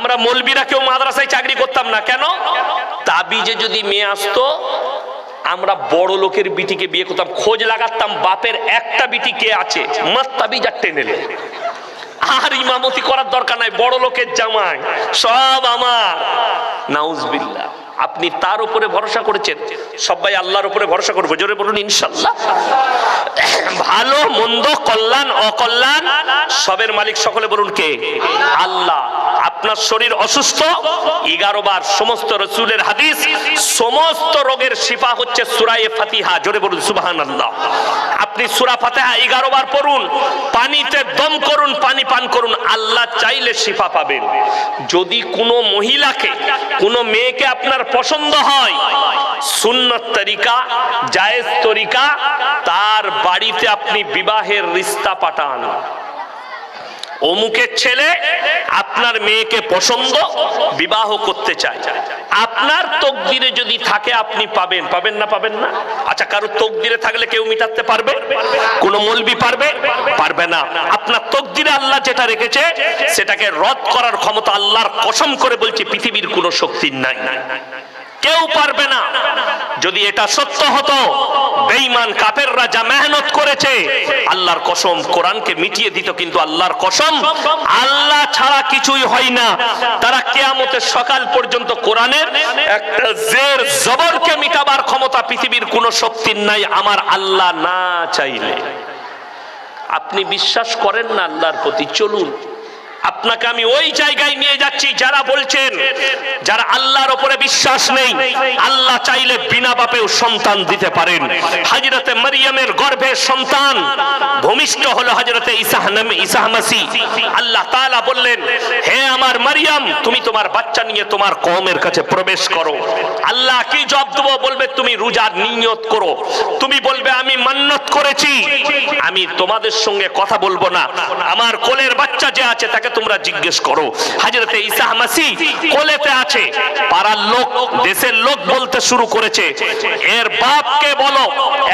আমরা মলবিরা কেউ মাদ্রাসায় চাকরি করতাম না। কেন? তাবিজে যদি মেয়ে আসতো, আমরা বড় লোকের বিটিকে বিয়ে করতাম, খোঁজ লাগাতাম, বাপের একটা বিটি কে আছে? মাত তাবিজ আর টেনে আর ইমামতি করার দরকার নাই, বড় লোকের জামাই, সব আমার। নাউজবিল্লাহ, আপনি তার উপরে ভরসা করেছেন, সবাই আল্লাহর উপরে ভরসা করব, জোরে বলুন ইনশাল্লাহ। ভালো, মন্দ, কল্যাণ, অকল্যাণ, সবের মালিক সকলে বলুন কে? আল্লাহ। আপনার শরীর অসুস্থ? এগারো বার সমস্ত রসুলের হাদিস, সমস্ত রোগের শিফা হচ্ছে সুরায়ে ফাতিহা, জোরে বলুন সুবাহান আল্লাহ আপনি সুরা ফাতেহা এগারো বার পড়ুন, পানিতে দম করুন, পানি পান করুন, আল্লাহ চাইলে শিফা পাবেন। যদি কোনো মহিলাকে, কোনো মেয়েকে আপনার পছন্দ হয়, সুন্নত তরিকা, জায়েজ তরিকা, তার বাড়িতে আপনি বিবাহের রিস্তা পাঠান। অমুকের ছেলে আপনার মেয়েকে পছন্দ বিবাহ করতে চায়। আপনার তকদিরে যদি থাকে, আপনি পাবেন। পাবেন না পাবেন না? আচ্ছা কারও তকদিরে থাকলে কেউ মিটাতে পারবে? কোন মলবি পারবে? পারবে না। আপনার তকদিরে আল্লাহ যেটা রেখেছে, সেটাকে রদ করার ক্ষমতা আল্লাহর কসম করে বলছে, পৃথিবীর কোনো শক্তি নাই। কেউ পারবে না। যদি এটা সত্য হতো, বেঈমান কাফেররা যা মেহনত করেছে, আল্লাহর কসম কোরআনকে মিটিয়ে দিত, কিন্তু আল্লাহর কসম আল্লাহ ছাড়া কিছুই হয় না। তারা কেয়ামতের সকাল পর্যন্ত কোরআনের একটা জের জবরকে মিটাবার ক্ষমতা পৃথিবীর কোনো শক্তির নাই, আমার আল্লাহ না চাইলে। আপনি বিশ্বাস করেন না আল্লাহর প্রতি? চলুন। আপনাকে আমি ওই জায়গায় নিয়ে যাচ্ছি যারা বলছেন, যারা আল্লাহর উপরে বিশ্বাস নেই। আল্লাহ চাইলে বিনা বাপেও সন্তান দিতে পারেন। হাজরতে মারিয়ামের গর্ভের সন্তান, ভূমিষ্ঠ হলো হাজরতে ইসাহ নামে, ইসাহ মাসি। আল্লাহ তাআলা বললেন, হে আমার মারিয়াম, তুমি তোমার বাচ্চা নিয়ে তোমার কওমের কাছে প্রবেশ করো। আল্লাহ কি জবাব দেবো? বলবে, তুমি রোজার নিয়ত করো। তুমি বলবে, আমি মান্নত করেছি। আমি তোমাদের সঙ্গে কথা বলব না। আমার কোলের বাচ্চা যে আছে, তাকে তোমরা জিজ্ঞেস করো। হাজরতে ঈসা মাসি কোলেতে আছে। পাড়ার লোক, দেশের লোক বলতে শুরু করেছে, এর বাপকে বলো?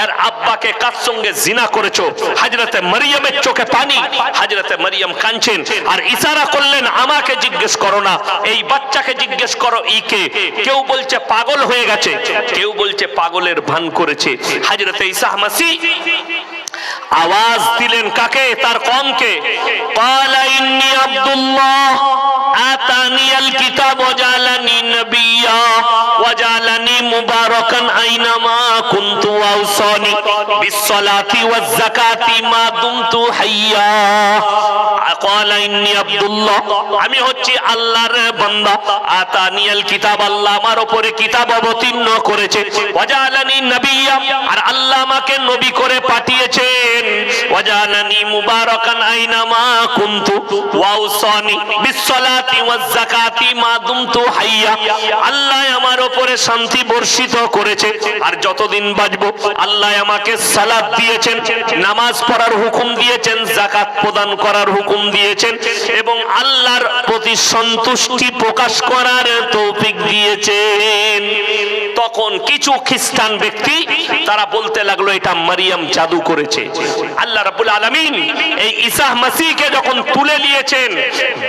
এর আব্বাকে কার সঙ্গে জিনা করেছ? হাজরতে মারিয়ামের চোখে পানি, হাজরতে মারিয়াম কাঁদছেন। আর ইশারা করলেন, আমাকে জিজ্ঞেস করো না, এই বাচ্চাকে জিজ্ঞেস করো ইকে কেউ বলছে, পাগল হয়ে গেছে। কেউ বলছে, পাগলের ভান করেছে। হাজরতে ঈসা মাসি আওয়াজ দিলেন কাকে? তার কমকে। পালা ইন্নি আব্দুল্লাহ আতানিয়াল কিতাব ওয়াজালানি নবিয়্যা মুবা মুবারাকান আইনামা কুনতু আউসানি বিসসালাতি ওয়াজ যাকাতি মা দুমতু হাইয়া। ক্বালা ইন্নী আব্দুল্লাহ, আমি হচ্ছি আল্লাহর বান্দা। আতানিয়াল কিতাব, আল্লাহ আমার উপরে কিতাব অবতীর্ণ করেছে। ওয়াজালানি নবিয়্যা আর আল্লাহ আমাকে নবী করে পাঠিয়েছেন। ওয়াজালানি মুবারাকান আইনামা কুনতু ওয়াউসানি বিসসালাতি ওয়াজ যাকাতি মা দুমতু হাইয়া। আল্লাহ আমার উপরে শান্তি বর্ষিত করেছে, আর যতদিন বাঁচবো, আল্লাহ আমাকে সালাত দিয়েছেন, নামাজ পড়ার হুকুম দিয়েছেন, যাকাত প্রদান করার হুকুম দিয়েছেন, এবং আল্লাহর প্রতি সন্তুষ্টি প্রকাশ করার তৌফিক দিয়েছেন। তখন কিছু খ্রিস্টান ব্যক্তি, তারা বলতে লাগল, এটা মারিয়াম জাদু করেছে। আল্লাহ রাব্বুল আলামিন এই ঈসা মাসিহকে যখন তুলে নিয়েছেন,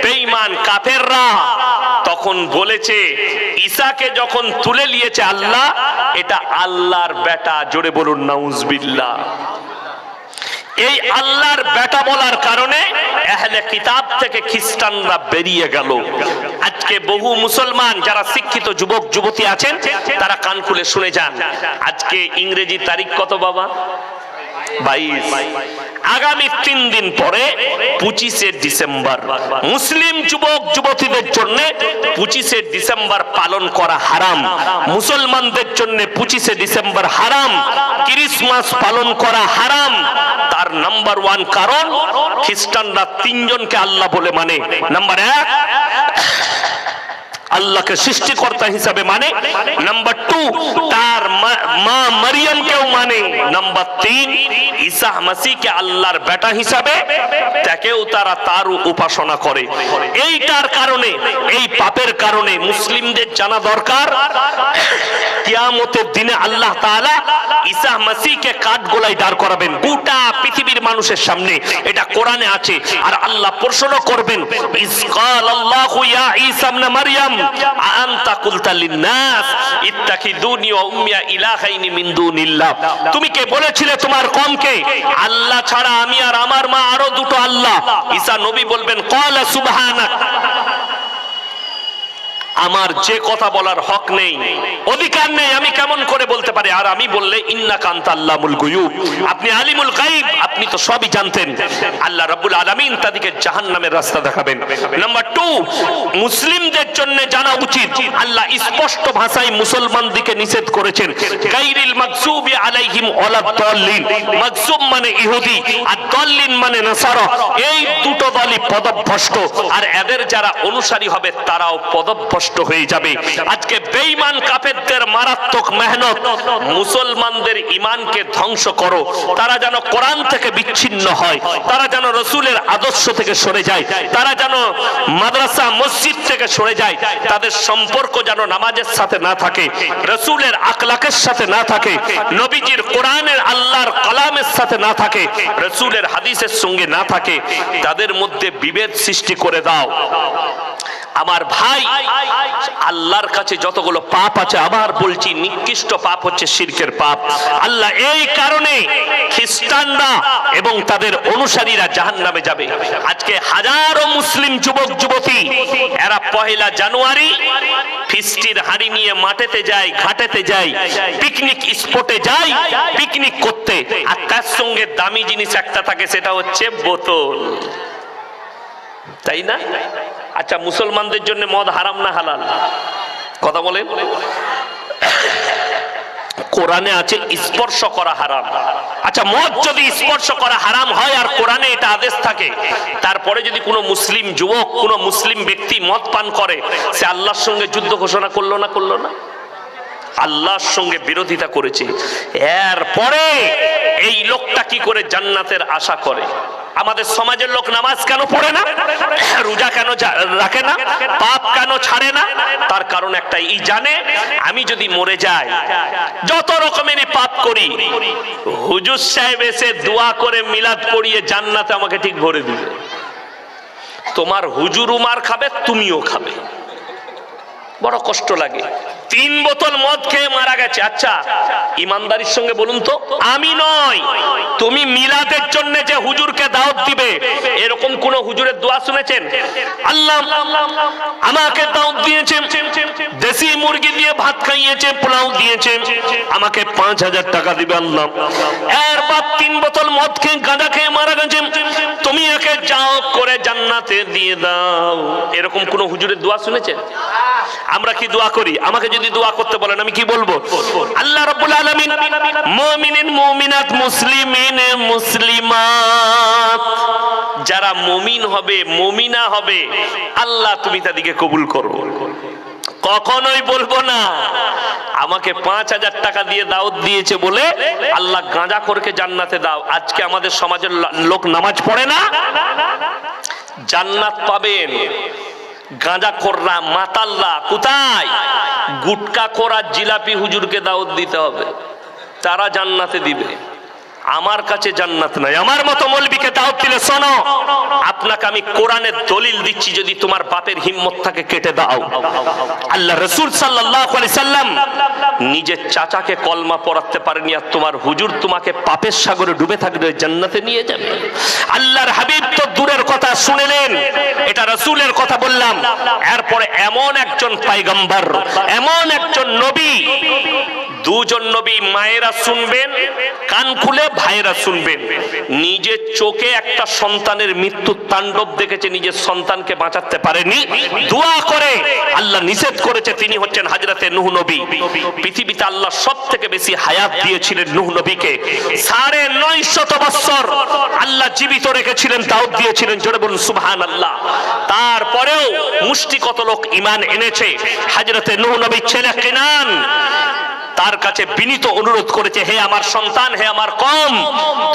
বেঈমান কাফেররা তখন বলেছে ঈসাকে যখন তুলে নিয়েছে আল্লাহ এটা আল্লাহর বেটা, জোরে বলুন, নাউজবিল্লাহ। এই আল্লাহর বেটা বলার কারণে কিতাব থেকে খ্রিস্টানরা বেরিয়ে গেল। আজকে বহু মুসলমান যারা শিক্ষিত যুবক, যুবতী আছেন, তারা কান খুলে শুনে যান। আজকে ইংরেজি তারিখ কত বাবা? বাইশ। আগামী তিন দিন পরে পঁচিশে ডিসেম্বর। মুসলিম যুবক, যুবতীদের জন্য পঁচিশে ডিসেম্বর পালন করা হারাম। মুসলমানদের জন্য পঁচিশে ডিসেম্বর হারাম। ক্রিসমাস পালন করা হারাম। তার নাম্বার ওয়ান কারণ, খ্রিস্টানরা তিনজনকে আল্লাহ বলে মানে। নাম্বার এক আল্লাহকে সৃষ্টিকর্তা হিসাবে মানে নাম্বার টু তার মা- মা মারিয়ামকেও মানে। নাম্বার তিন, ঈসা মাসিকে আল্লাহর বেটা হিসাবে তাকেও তারা তার উপাসনা করে। এইটার কারণে, এই পাপের কারণে মুসলিমদের জানা দরকার। কিয়ামতের দিনে আল্লাহ তাআলা ঈসা মাসিকে কাঠ গোলায় দাঁড় করাবেন। গোটা পৃথিবীর মানুষের সামনে। এটা কোরআনে আছে। আর আল্লাহ প্রশ্ন করবেন ইসকাল আল্লাহু ইয়া ঈসা ইবনে মারইয়াম তুমি কে বলেছিলে তোমার কমকে? আল্লাহ ছাড়া আমি আর আমার মা আরও দুটো আল্লাহ। ঈসা নবী বলবেন ক্বালা সুবহানাক। আমার যে কথা বলার হক নেই, অধিকার নেই, আমি কেমন করে বলতে পারি? আর আমি বললে, ইন্না কান্তা আল্লামুল গুয়ুব। আপনি আলিমুল গাইব আপনি তো সবই জানতেন। আল্লাহ রাব্বুল আলামিন তাদেরকে জাহান্নামের রাস্তা দেখাবেন। নাম্বার টু মুসলিমদের জন্য জানা উচিত, আল্লাহ স্পষ্ট ভাষায় মুসলমানদিকে নিষেধ করেছেন। গাইরিল মাকসুবি আলাইহিম ওয়ালা দাল্লিন। মাকসুব মানে ইহুদি, আর মানে এই দুটো দলই পদভ্রষ্ট, আর এদের যারা অনুসারী হবে, তারাও পদভ্রষ্ট। হয়ে যাবে। আজকে বেঈমান কাফেরদের মারাত্মক মেহনত। মুসলমানদের ইমানকে ধ্বংস করো। তারা যেন কোরআন থেকে বিচ্ছিন্ন হয়। তারা যেন রসুলের আদর্শ থেকে সরে যায়। তারা যেন মাদ্রাসা, মসজিদ থেকে সরে যায়। তাদের সম্পর্ক যেন নামাজের সাথে না থাকে, রসুলের আকলাকের সাথে না থাকে, নবীজির কোরআনের আল্লাহর কালামের সাথে না থাকে, রসুলের হাদিসের সঙ্গে না থাকে, তাদের মধ্যে বিভেদ সৃষ্টি করে দাও। আমার ভাই, আল্লাহর কাছে যতগুলো পাপ আছে আবার বলছি নিকৃষ্ট পাপ হচ্ছে শিরকের পাপ। আল্লাহ এই কারণে খ্রিস্টানরা এবং তাদের অনুসারীরা জাহান্নামে যাবে। আজকে হাজারো মুসলিম যুবক, যুবতী, এরা পহেলা জানুয়ারি ফিস্টির হাড়ি নিয়ে মাঠেতে যায়, ঘাটেতে যায় পিকনিক স্পটে যায় পিকনিক করতে। আর তার সঙ্গে দামি জিনিস একটা থাকে, সেটা হচ্ছে বোতল। তাই না? আচ্ছা মুসলমানদের জন্য মদ হারাম না হালাল? কথা বলেন। কোরআনে আছে, স্পর্শ করা হারাম। আচ্ছা মদ যদি স্পর্শ করা হারাম হয় আর কোরআনে এটা আদেশ থাকে, তারপরে যদি কোনো মুসলিম যুবক, কোনো মুসলিম ব্যক্তি মদ পান করে, সে আল্লাহর সঙ্গে যুদ্ধ ঘোষণা করল না করল না? আল্লাহর সঙ্গে বিরোধিতা করেছে। এরপরে এই লোকটা কি করে জান্নাতের আশা করে? আমাদের সমাজের লোক নামাজ কেন পড়ে না? রোজা কেন রাখে না? পাপ কেন ছাড়ে না? তার কারণ একটাই, ই জানে, আমি যদি মরে যাই, যত রকমেরই পাপ করি, হুজুর সাহেব এসে দোয়া করে মিলাদ পড়িয়ে জান্নাতে আমাকে ঠিক ভরে দিবে। তোমার হুজুর উমার খাবে, তুমিও খাবে। বড় কষ্ট লাগে। তিন বোতল মদ খেয়ে মারা গেছে। আচ্ছা ইমানদারির সঙ্গে বলুন তো, আমি নয়, তুমি মিলাদের জন্য যে হুজুরকে দাওয়াত দিবে, এরকম কোন হুজুরের দোয়া শুনেছেন? আল্লাহ আমাকে দাওয়াত দিয়েছেন, দেশি মুরগি দিয়ে ভাত খাইয়েছে পোলাও দিয়েছে আমাকে পাঁচ হাজার টাকা দিবে আল্লাহ। এর বাদ তিন বোতল মদ খেয়ে গাঁদা খেয়ে মারা গেছে একে যাও করে জান্নাতে দিয়ে দাও। এরকম কোন হুজুরের দোয়া শুনেছেন? আমরা কি দোয়া করি? আমাকে যদি দোয়া করতে বলেন, আমি কি বলব? আল্লাহ রাব্বুল আলামিন মুমিনিন, মুমিনাত, মুসলিমিন, মুসলিমাত। যারা মুমিন হবে, মুমিনা হবে, আল্লাহ তুমি তাদেরকে কবুল করো। কখনোই বলব না। আমাকে পাঁচ হাজার টাকা দিয়ে দাওয়াত দিয়েছে বলে আল্লাহ গাঁজা করকে জান্নাতে দাও। আজকে আমাদের সমাজের লোক নামাজ পড়ে না? জান্নাত পাবেন। গাঁজা কররা মাতাল্লা কোথায়? গুটকা করা জিলাপি হুজুরকে দাওয়াত দিতে হবে। তারা জান্নাতে দিবে। আমার কাছে জান্নাত নাই। আমার মতো মলবিকে দাওয়াত দিলে শোনো, আপনাকে আমি কোরআনের দলিল দিচ্ছি, যদি তোমার বাপের হিম্মত থাকে, কেটে দাও। আল্লাহ রসুল সাল্লাল্লাহু সাল্লাম নিজের চাচাকে কলমা পড়াতে পারেনি, আর তোমার হুজুর তোমাকে পাপের সাগরে ডুবে থাকবে, জান্নাতে নিয়ে যাবে। আল্লাহর হাবিব তো দূরের কথা শুনেলেন, এটা রসুলের কথা বললাম। এরপরে এমন একজন পাইগম্বর, এমন একজন নবী দুজন নবী মায়েরা শুনবেন, কান খুলে ভাইয়েরা শুনবেন। নিজের চোখে একটা সন্তানের মৃত্যু তাণ্ডব দেখেছে, নিজের সন্তানকে বাঁচাতে পারেনি। দোয়া আল্লাহ নিষেধ করেছে, তিনি হচ্ছেন হাজরাতে নুহ নবী। পৃথিবীতে আল্লাহ সব থেকে বেশি হায়াত দিয়েছিলেন নুহ নবীকে। সাড়ে নয় শত বৎসর আল্লাহ জীবিত রেখেছিলেন দাউদ দিয়েছিলেন, জোরে বলুন সুবহান আল্লাহ তারপরেও মুষ্টি কত লোক ইমান এনেছে। হাজরতে নুহ নবীর ছেলে কেনান, তার কাছে বিনীত অনুরোধ করেছে, হে আমার সন্তান, হে আমার কম,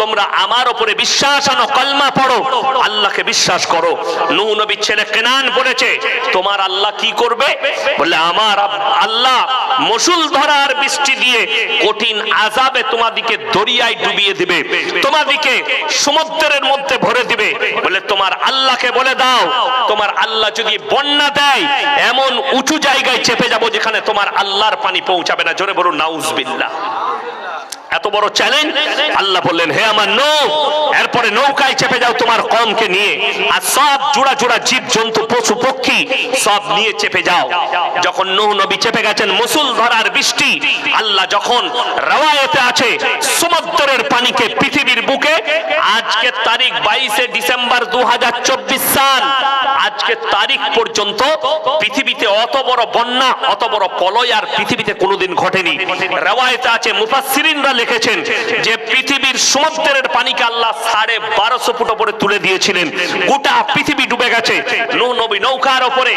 তোমরা আমার উপরে বিশ্বাস আনো, কলমা পড়ো, আল্লাহকে বিশ্বাস করো। নূহ নবীর ছেলে কেনান বলেছে, তোমার আল্লাহ কি করবে? বলে, আমার আল্লাহ মসুল ধরার বৃষ্টি দিয়ে কঠিন আজাবে তোমাদিকে দরিয়ায় ডুবিয়ে দিবে, তোমাদিকে সমুদ্রের মধ্যে ভরে দিবে। বলে, তোমার আল্লাহকে বলে দাও, তোমার আল্লাহ যদি বন্যা দেয়, এমন উঁচু জায়গায় চেপে যাব যেখানে তোমার আল্লাহর পানি পৌঁছাবে না। জোরে বলুন, নাউজবিল্লাহ। এত বড় চ্যালেঞ্জ আল্লাহ বললেন, হে আমার নৌ, এরপরে নৌকায় চেপে যাও তোমার কমকে নিয়ে। আর সব জোড়া জোড়া জীব জন্তু পশু, পক্ষী সব নিয়ে চেপে যাও। যখন নূহ নবী চেপে গেছেন, মুসুল ধরার বৃষ্টি, আল্লাহ যখন রাওয়ায়েতে আছে, সমুদ্রের পানিকে পৃথিবীর বুকে, আজকে তারিখ বাইশে ডিসেম্বর দু হাজার চব্বিশ সাল, আজকে তারিখ পর্যন্ত পৃথিবীতে অত বড় বন্যা, অত বড় প্রলয় আর পৃথিবীতে কোনোদিন ঘটেনি। রেওয়ায়তে আছে মুফাসসিরিনরা লিখেছেন যে পৃথিবীর সমুদ্রের পানিকে আল্লাহ সাড়ে বারোশো ফুট ওপরে তুলে দিয়েছিলেন। গোটা পৃথিবী ডুবে গেছে। নৌ নবী নৌকার ওপরে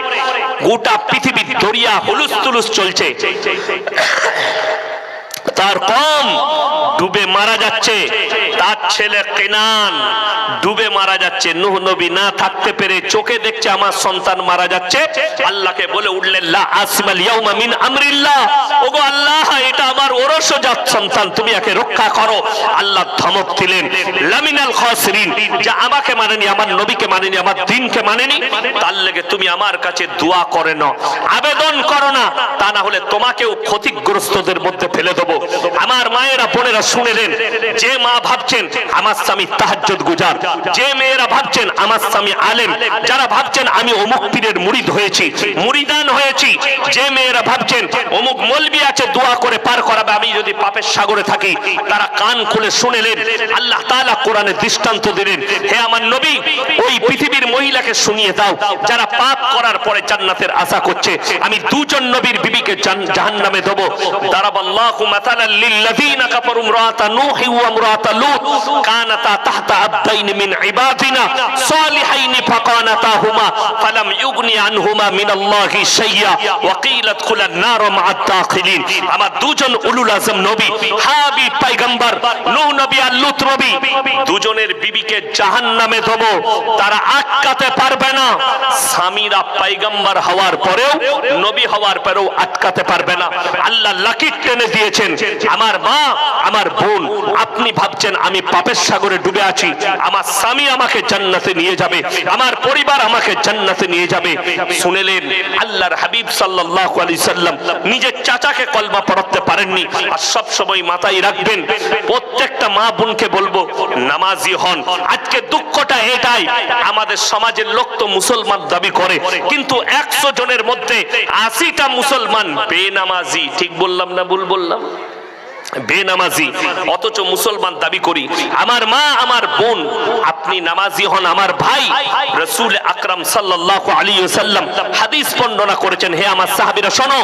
গোটা পৃথিবী দরিয়া হুলুস তুলুস চলছে। তার কম ডুবে মারা যাচ্ছে। তার ছেলে কেনান ডুবে মারা যাচ্ছে। নুহ নবী না থাকতে পেরে চোখে দেখছে আমার সন্তান মারা যাচ্ছে। আল্লাহকে বলে উঠলেন, লা আসমাল ইয়াউমা মিন আমরিল্লাহ। ওগো আল্লাহ, এটা আমার ওরসজাত সন্তান, তুমি একে রক্ষা করো। আল্লাহ ধমক দিলেন লামিনাল খাসিরিন। যা আমাকে মানেনি, আমার নবীকে মানেনি, আমার দিনকে মানেনি। তার লেগে তুমি আমার কাছে দোয়া করে নাও। আবেদন করো না, তা না হলে তোমাকেও ক্ষতিগ্রস্তদের মধ্যে ফেলে দেবো। আমার মায়েরা, বোনেরা শুনেলেন যে মা ভাবছেন, আমার স্বামী তাহাজ্জুদ গুজার। যে মেয়েরা ভাবছেন, আমার স্বামী আলেম। যারা ভাবছেন, আমি অমুক পীরের মুরিদ হয়েছি মুরিদান হয়েছি। যে মেয়েরা ভাবছেন, অমুক মলবি আছে, দোয়া করে পার করাবে। আমি যদি পাপের সাগরে থাকি, তারা কান খুলে শুনেলেন, আল্লাহ তাআলা কোরআনে দৃষ্টান্ত দিলেন, হে আমার নবী, ওই পৃথিবীর মহিলাকে শুনিয়ে দাও, যারা পাপ করার পরে জান্নাতের আশা করছে। আমি দুজন নবীর বিবিকে জাহান্নামে দেব। দারাবাল্লাহু মাতালাল লিল্লাযীনা কাফারু ইমরাতা নূহি ওয়া ইমরাতা লূত। কানাতা তাহতা আবদাইন মিন ইবাদিনা, সালিহাইন ফাকানাতাহুমা, ফালাম ইউগনি আনহুমা মিনাল্লাহি শাইয়্যা ওয়া কিলা ইদখুলান নার মা'আদ দাখিলিন। আমার দুজন উলুল আজম নবী, হাবিব পয়গম্বর নূহ নবী আর লূত নবী, দুজনের বিবিকে জাহান্নামে দেব তারা আটকাতে পারবে না। স্বামীরা পয়গম্বর হওয়ার পরেও, নবী হওয়ার পরেও আটকাতে পারবে না। আল্লাহ লাকি টেনে দিয়েছেন, আমার মা, আমার বোন, আপনি ভাবছেন আমি পাপের সাগরে ডুবে আছি। আমার স্বামী আমাকে জান্নাতে নিয়ে যাবে। আমার পরিবার আমাকে জান্নাতে নিয়ে যাবে। শুনেলেন, আল্লাহর হাবিব সাল্লাল্লাহু আলাইহি সাল্লাম নিজের চাচাকে কলমা পড়াতে পারেননি। আর সব সময় মাথায় রাখবেন, প্রত্যেকটা মা বোনকে বলব, নামাজি হন। আজকে দুঃখটা এটাই, আমাদের সমাজের লোক তো মুসলমান দাবি করে। কিন্তু একশো জনের মধ্যে আশিটা মুসলমান বেনামাজি। ঠিক বললাম না ভুল বললাম? বেনামাজি, অথচ মুসলমান দাবি করি, আমার মা, আমার বোন, আপনি নামাজি হন আমার ভাই। রসুল আকরাম সাল্লাল্লাহু আলাইহি ওয়াসাল্লাম হাদিস বর্ণনা করেছেন, হে আমার সাহাবীরা, শোনো,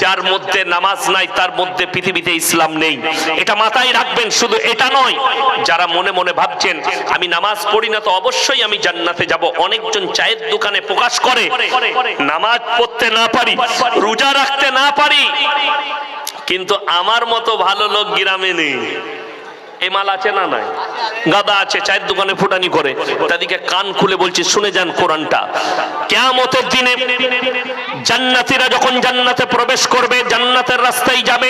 যার মধ্যে নামাজ নাই, তার মধ্যে পৃথিবীতে ইসলাম নেই। এটা মাথায় রাখবেন, শুধু এটা নয়, যারা মনে মনে ভাবছেন, আমি নামাজ পড়ি না, তো অবশ্যই আমি জান্নাতে যাব। অনেকজন চায়ের দোকানে প্রকাশ করে, নামাজ পড়তে না পারি, রোজা রাখতে না পারি। কিন্তু আমার মতো ভালো লোক গ্রামে নেই। এ মাল আছে না নাই? গাদা আছে, চায়ের দোকানে ফুটানি করে। তাদেরকে কান খুলে বলছি, শুনে যান কোরআনটা। কেয়ামতের দিনে জান্নাতীরা যখন জান্নাতে প্রবেশ করবে, জান্নাতের রাস্তায় যাবে,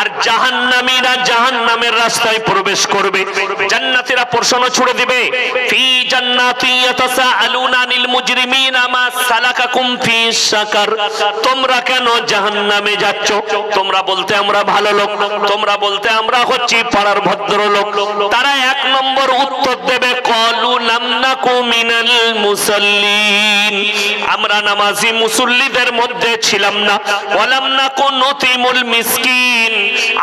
আর জাহান্নামীরা জাহান্নামের রাস্তায় প্রবেশ করবে। জান্নাতীরা প্রশ্ন ছুড়ে দিবে, ফি জান্নাতি ইয়াতাসাআলুনা আনিল মুজরিমিনা মা সালাকাকুম ফি সাকার তোমরা কেন জাহান্নামে যাচ্ছ? তোমরা বলতে আমরা ভালো লোক, তোমরা বলতে আমরা হচ্ছি পাড়ার ভদ্রলোক। তারা এক নম্বর উত্তর দেবে, কলু লাম নাকু মিনাল মুসাল্লিন। আমরা নামাজি মুসল্লিদের মধ্যে ছিলাম না। ওয়ালাম নাকু নতিমুল মিসকিন।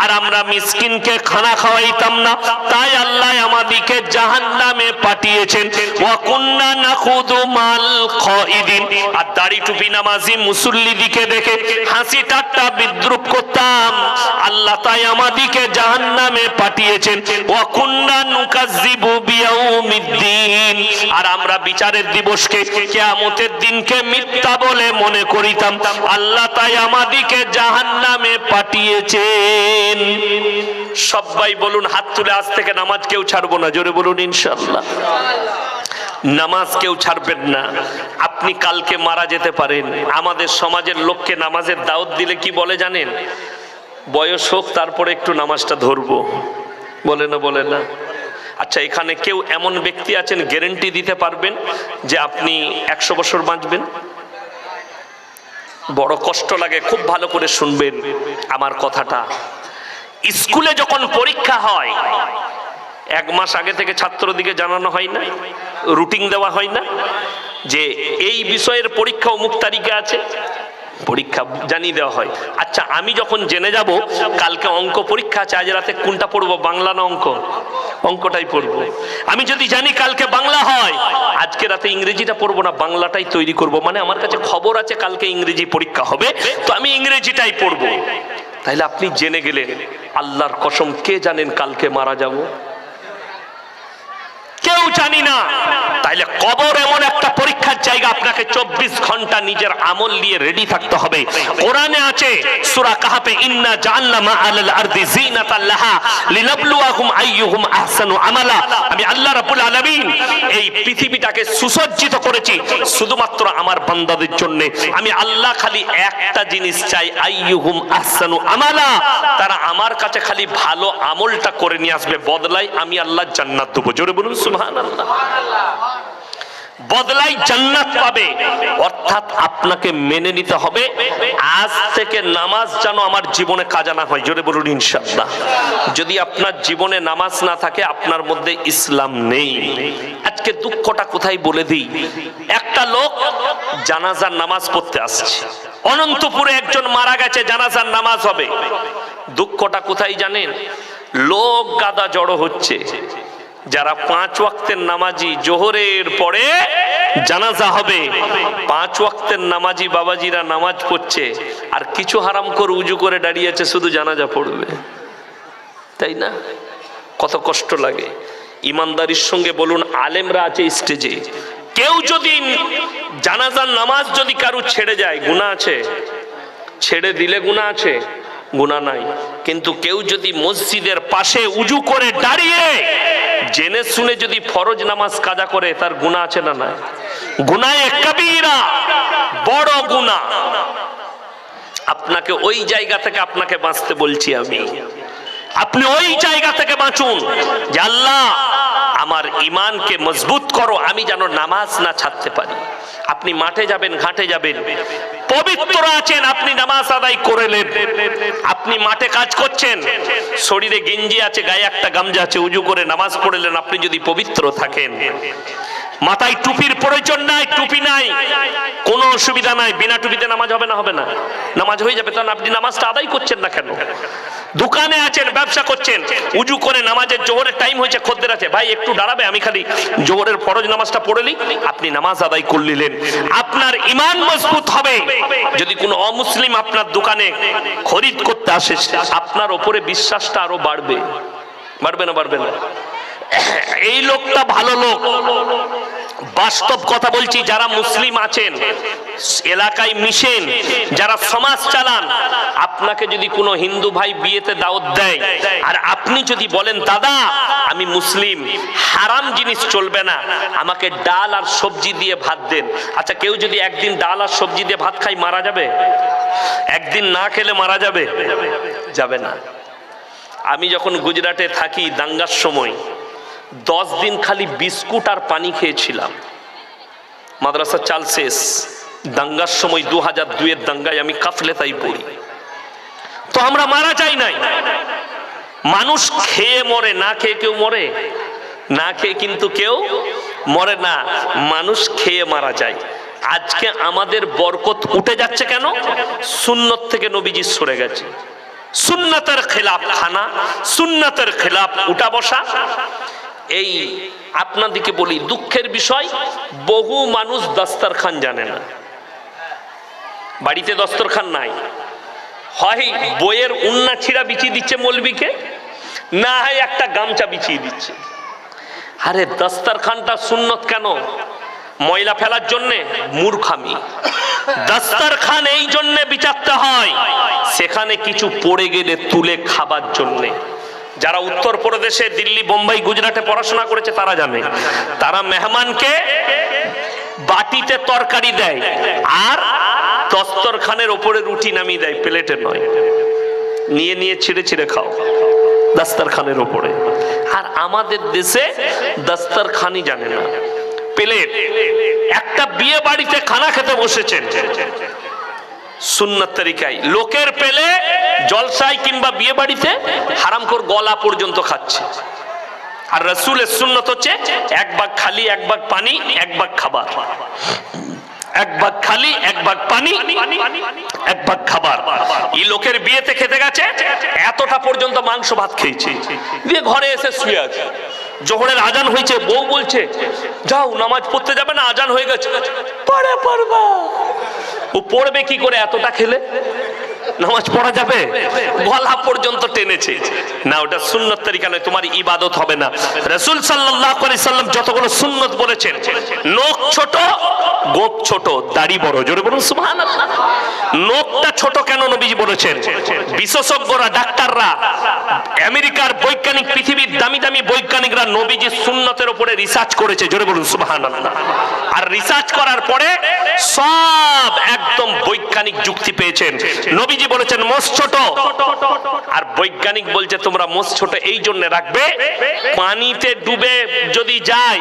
আর আমরা মিসকিনকে খানা খাওয়াইতাম না। তাই আল্লাহ আমাদেরকে জাহান্নামে পাঠিয়েছেন, ওয়া কুন্না নাখুদু মাল খাইদিন। আর দাড়ি টুপি নামাজি মুসল্লিদিকে দেখে হাসি ঠাট্টা বিদ্রুপ করতাম। আল্লাহ তাই আমাদেরকে জাহান্নামে পাঠিয়েছেন, ওয়া আর আমরা বিচারের দিবসকে কিয়ামতের দিনকে মিথ্যা বলে মনে করিতাম। আল্লাহ তাই আমাদিকে পাঠিয়েছেন। সবাই বলুন, হাত তুলে আজ থেকে নামাজ কেউ ছাড়বো না? জোরে বলুন নামাজ কেউ ছাড়বেন না। আপনি কালকে মারা যেতে পারেন। আমাদের সমাজের লোককে নামাজের দাওয়াত দিলে কি বলে জানেন? বয়স হোক, তারপরে একটু নামাজটা ধরবো। বলে না বলে না। আচ্ছা এখানে কেউ এমন ব্যক্তি আছেন গ্যারেন্টি দিতে পারবেন যে আপনি একশো বছর বাঁচবেন? বড় কষ্ট লাগে, খুব ভালো করে শুনবেন আমার কথাটা। স্কুলে যখন পরীক্ষা হয়, এক মাস আগে থেকে ছাত্রদিকে জানানো হয় না, রুটিন দেওয়া হয় না যে এই বিষয়ের পরীক্ষা অমুক তারিখে আছে পরীক্ষা জানিয়ে দেওয়া হয়। আচ্ছা আমি যখন জেনে যাব, কালকে অঙ্ক পরীক্ষা আছে, আজ রাতে কোনটা পড়ব? বাংলা না অঙ্ক? অঙ্কটাই পড়ব। আমি যদি জানি কালকে বাংলা হয়, আজকে রাতে ইংরেজিটা পড়ব না, বাংলাটাই তৈরি করব। মানে আমার কাছে খবর আছে, কালকে ইংরেজি পরীক্ষা হবে, তো আমি ইংরেজিটাই পড়ব। তাহলে আপনি জেনে গেলেন, আল্লাহর কসম, কে জানেন কালকে মারা যাব? কেউ জানি না। তাইলে কবর এমন একটা পরীক্ষার জায়গা আপনাকে চব্বিশ ঘণ্টা নিজের আমল নিয়ে রেডি থাকতে হবে। কোরআনে আছে, সূরা কাহাফে, ইন্না জাআলনা মা আলাল আরদি জিনাতাল লাহা লিনাবলুয়াহুম আইয়ুহুম আহসানু আমালা। আমি আল্লাহ আলামিন এই পৃথিবীটাকে সুসজ্জিত করেছি, শুধুমাত্র আমার বান্দাদের জন্য। আমি আল্লাহ খালি একটা জিনিস চাই, আইয়ুহুম আহসানু আমালা। তারা আমার কাছে খালি ভালো আমলটা করে নিয়ে আসবে। বদলাই আমি আল্লাহ জান্নাত দেবো। জোরে বলুন সুবহানাল্লাহ বদলাই জান্নাত পাবে। অর্থাৎ আপনাকে মেনে নিতে হবে, আজ থেকে নামাজ যেন আমার জীবনে কাজা না হয়। জোরে বলুন ইনশাআল্লাহ। যদি আপনার জীবনে নামাজ না থাকে, আপনার মধ্যে ইসলাম নেই। আজকে দুঃখটা কোথায় বলে দিই? একটা লোক জানাজার নামাজ পড়তে আসছে। অনন্তপুরে একজন মারা গেছে, জানাজার নামাজ হবে। দুঃখটা কোথায় জানেন? লোক গাদা জড়ো হচ্ছে। যারা পাঁচ ওয়াক্তের নামাজি জোহরের পরে জানাজা হবে, পাঁচ ওয়াক্তের নামাজি বাবাজিরা নামাজ পড়ছে, আর কিছু হারাম করে উজু করে দাঁড়িয়ে আছে, শুধু জানাজা পড়বে। তাই না? কত কষ্ট লাগে। ইমানদারির সঙ্গে বলুন, আলেমরা আছে স্টেজে। কেউ যদি জানাজার নামাজ যদি কারু ছেড়ে যায় গুণা আছে? ছেড়ে দিলে গুণা আছে? গুণা নাই। কিন্তু কেউ যদি মসজিদের পাশে উজু করে দাঁড়িয়ে জেনে শুনে যদি ফরজ নামাজ কাজা করে, তার গুণা আছে না নাই? গুনায়ে কবিরা, বড় গুণা আপনাকে ওই জায়গা থেকে আপনাকে বাঁচতে বলছি আমি। আপনি ওই জায়গা থেকে বাঁচুন যে আল্লাহ, আমার ইমানকে মজবুত করো, আমি যেন নামাজ না ছাড়তে পারি। আপনি মাঠে যাবেন, ঘাটে যাবেন পবিত্র আছেন, আপনি নামাজ আদায় করেলেন আপনি মাঠে কাজ করছেন, শরীরে গেঞ্জি আছে, গায়ে একটা গামজা আছে, উজু করে নামাজ পড়লেন আপনি যদি পবিত্র থাকেন। মাথায় টুপির প্রয়োজন নাই, টুপি নাই। কোনো অসুবিধা নাই, বিনা টুপিতে নামাজ হবে না হবে না। নামাজ হয়ে যাবে, তখন আপনি নামাজটা আদায় করছেন না কেন? দোকানে আছেন, ব্যবসা করছেন, উজু করে নামাজের জোহরের টাইম হয়েছে, খদ্দের আছে। ভাই, একটু দাঁড়াবে, আমি খালি জোহরের ফরজ নামাজটা পড়েলি আপনি নামাজ আদায় করলিলেন আপনার ইমান মজবুত হবে। যদি কোনো অমুসলিম আপনার দোকানে খরিদ করতে আসে, আপনার ওপরে বিশ্বাসটা আরও বাড়বে। বাড়বে না বাড়বে না? এই লোকটা ভালো লোক। বাস্তব কথা বলছি, যারা মুসলিম আছেন, এলাকায় মিশেন, যারা সমাজ চালান, আপনাকে যদি কোনো হিন্দু ভাই বিয়েতে দাওয়াত দেয়, আর আপনি যদি বলেন, দাদা, আমি মুসলিম, হারাম জিনিস চলবে না, আমাকে ডাল আর সবজি দিয়ে ভাত দেন। আচ্ছা কেউ যদি একদিন ডাল আর সবজি দিয়ে ভাত খাই মারা যাবে? একদিন না খেলে মারা যাবে? যাবে না। আমি যখন গুজরাটে থাকি দাঙ্গার সময় দশ দিন খালি বিস্কুট আর পানি খেয়েছিলাম। মাদ্রাসা চাল শেষ। দাঙ্গার সময় দু হাজার দুয়ের দাঙ্গায় আমি কাফলে তাই পড়ি। তো আমরা মারা যাই নাই। মানুষ খেয়ে মরে, না খেয়ে কেউ মরে? না খেয়ে কিন্তু কেউ মরে না। মানুষ খেয়ে মারা যায়। আজকে আমাদের বরকত উঠে যাচ্ছে কেন? সুন্নত থেকে নবীজি সরে গেছে। সুন্নতের খেলাফ খানা, সুন্নতের খেলাফ উঠা বসা। এই আপনাদিকে বলি, দুঃখের বিষয়, বহু মানুষ দস্তরখান জানে না। বাড়িতে দস্তরখান নাই। হয় বইয়ের উন্না ছিঁড়া বিছিয়ে দিচ্ছে মলবিকে, না হয় একটা গামছা বিছিয়ে দিচ্ছে। আরে দস্তরখানটা সুন্নত কেন? ময়লা ফেলার জন্যে মূর্খামি। দস্তরখান এই জন্যে বিচারতে হয়, সেখানে কিছু পড়ে গেলে তুলে খাবার জন্যে। যারা উত্তর প্রদেশে, দিল্লি, বোম্বাই, গুজরাটে পড়াশোনা করেছে, তারা জানে। তারা মেহমানকে বাটিতে তরকারি দেয় আর দস্তরখানের ওপরে রুটি নামিয়ে দেয়, প্লেটে নয়। নিয়ে নিয়ে, ছিঁড়ে ছিঁড়ে খাও দাস্তারখানের ওপরে। আর আমাদের দেশে দাস্তারখানি জানে না। প্লেট, একটা বিয়ে বাড়িতে খানা খেতে বসেছেন। সুন্নত তরিকায়। লোকের পেলে জলসায় কিংবা বিয়ে বাড়িতে হারামখোর গলা পর্যন্ত খাচ্ছে। আর রসুলের সুন্নত হচ্ছে এক ভাগ খালি, এক ভাগ পানি, এক ভাগ খাবার। এক ভাগ খালি, এক ভাগ পানি, এক ভাগ খাবার। এই লোকের বিয়েতে খেতে গেছে, এতটা পর্যন্ত মাংস ভাত খেয়েছে। দিয়ে ঘরে এসে শুয়ে আছে। জোহরের আজান হয়েছে, বউ বলছে, যাও, নামাজ পড়তে যাবে না, আজান হয়ে গেছে। পড়ে পড়বা ও পড়বে কি করে এতটা খেলে? নামাজ পড়া যাবে? গলা পর্যন্ত টেনেছে। না, ওটা সুন্নত তরিকা নয়, তোমার ইবাদত হবে না। রসুল আলাইহি সাল্লাম যতগুলো সুন্নত বলেছেন, নখ ছোট, গোপ ছোট, দাড়ি বড়, জোরে বলুন সুবহানাল্লাহ। নখটা ছোট কেন নবীজি বলেছেন? বিশেষজ্ঞরা, ডাক্তাররা, আমেরিকার বৈজ্ঞানিক, পৃথিবীর দামি দামি বৈজ্ঞানিকরা নবীজি সুন্নতের উপরে রিসার্চ করেছে, জোরে বলুন সুবহানাল্লাহ। আর রিসার্চ করার পরে সব একদম বৈজ্ঞানিক যুক্তি পেয়েছেন। নবীজি বলেছেন, মোষ ছোট। আর বৈজ্ঞানিক বলছে, তোমরা মোষ ছোট, এই জন্য রাখবে। পানিতে ডুবে যদি যায়